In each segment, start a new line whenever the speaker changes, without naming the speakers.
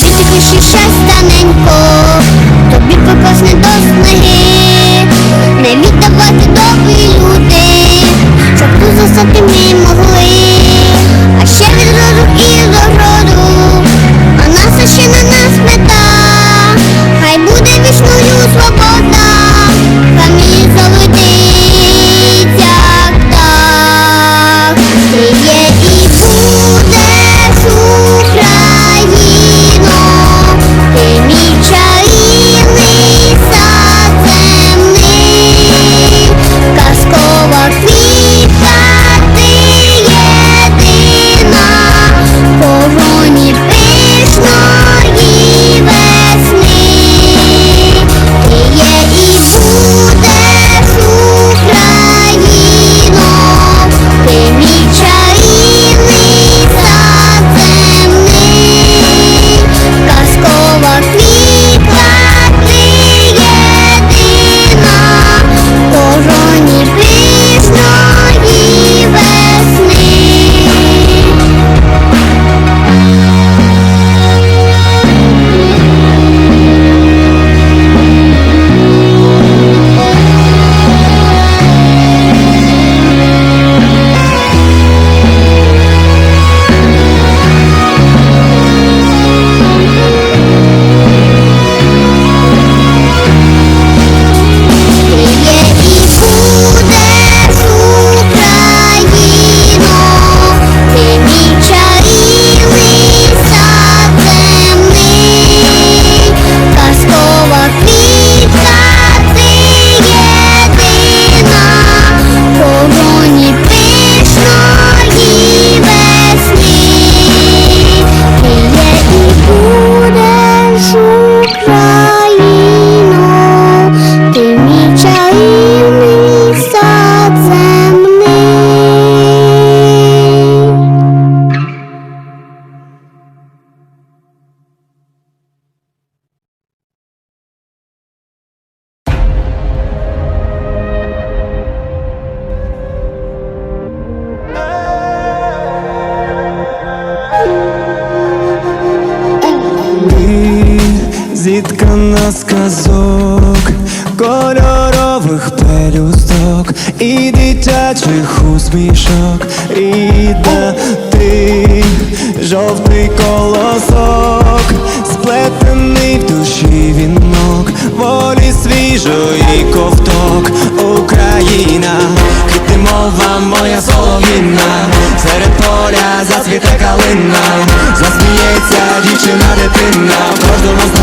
Світитіші щастяненько, тобі покосне до снаги, не віддавати добрі люди, щоб ту засати мені. думок, і
дитячих усмішок, і ти жовтий колосок, сплетений в душі вінок, волі свіжої ковток, Україна, ти мова моя солов'їна, серед поля засвіта калина, засміється дівчина дитина. В кожному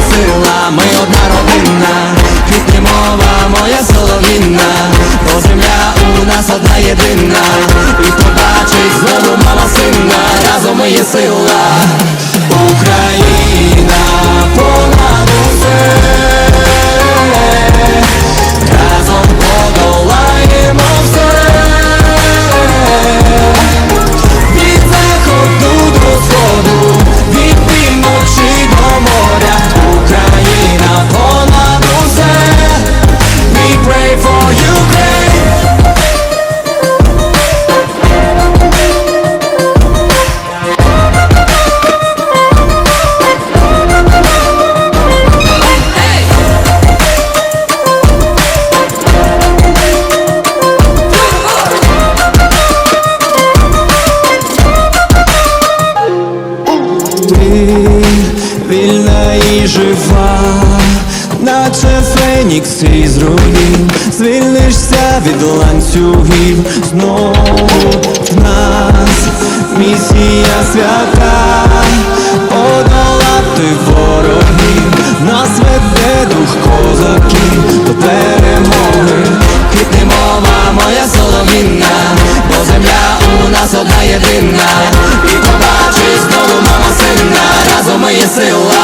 Фенікс із руїн Звільнишся від ланцюгів. Знову в нас місія свята. Подолати ворогів. Нас веде дух козаків. До перемоги.
Квітне мова моя солов'їна, бо земля у нас одна єдина, і побачить знову мама сина, разом ми є сила,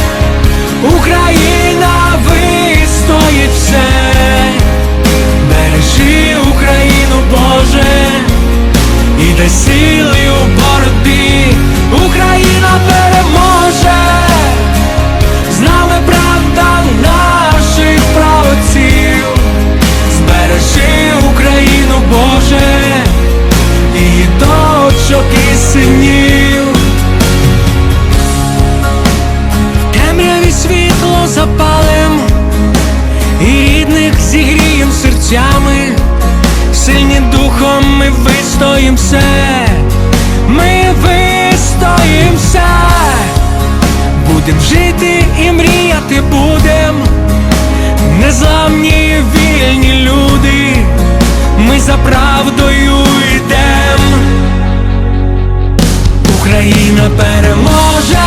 Україна вистоїть все, бережи Україну, Боже, і дай сили запалим, і рідних зігрієм серцями, сильні духом ми вистоїм все, ми вистоїм все, будем жити і мріяти будем, незламні вільні люди, ми за правдою йдем. Україна переможе.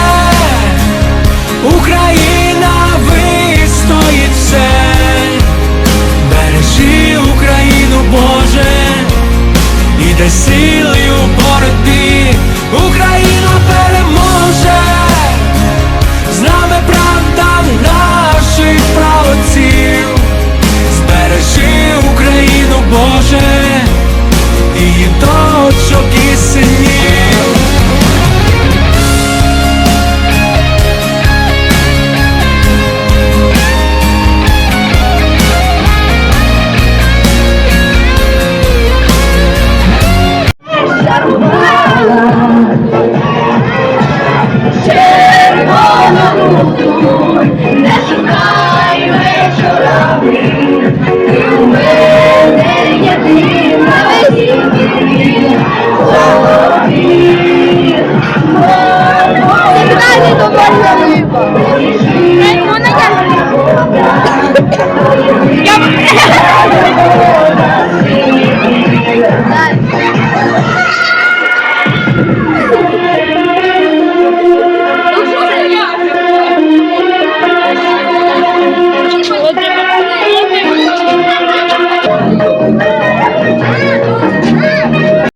Україна